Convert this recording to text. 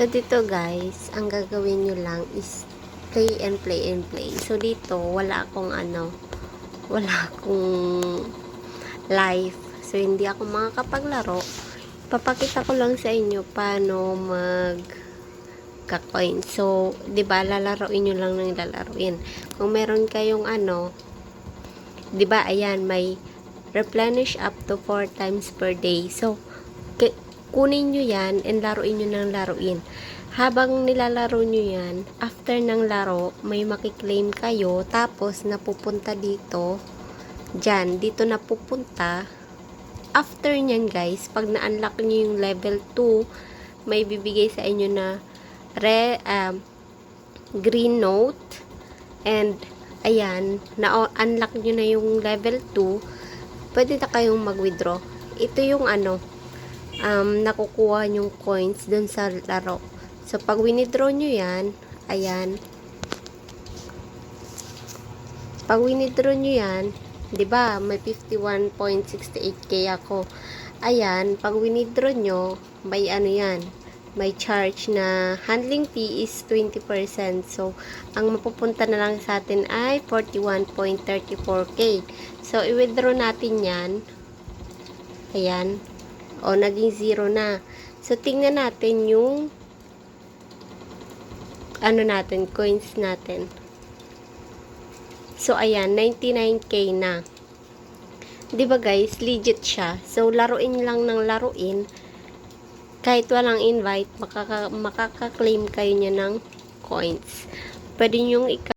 So, dito guys, ang gagawin nyo lang is play and play and play. So, dito, wala akong ano, wala akong life. So, hindi ako makakapaglaro. Papakita ko lang sa inyo paano mag ka-coin. So, 'di ba lalaroin niyo lang ng lalaruin. Kung meron kayong ano, 'di ba ayan may replenish up to 4 times per day. So, kunin nyo yan and laruin nyo ng laruin. Habang nilalaro nyo yan, after ng laro, may makiklaim kayo, tapos napupunta dito, dyan, dito napupunta, after nyan guys, pag na-unlock nyo yung level 2, may bibigay sa inyo na re, um, green note, and ayan, na-unlock nyo na yung level 2, pwede na kayong mag-withdraw. Ito yung ano, um, nakukuha yung coins dun sa laro. So, pag winidraw nyo yan, ayan, pag winidraw nyo yan, ba may 51.68k ako. Ayan, pag winidraw nyo, may ano yan, may charge na handling fee is 20%. So, ang mapupunta na lang sa atin ay 41.34k. So, i-withdraw natin yan. Ayan. O, naging zero na. So, tingnan natin yung ano natin, coins natin. So, ayan, 99k na. 'Di ba guys, legit siya. So, laruin lang ng laruin. Kahit walang invite, makaka makaka-claim kayo niya ng coins. Pwede ika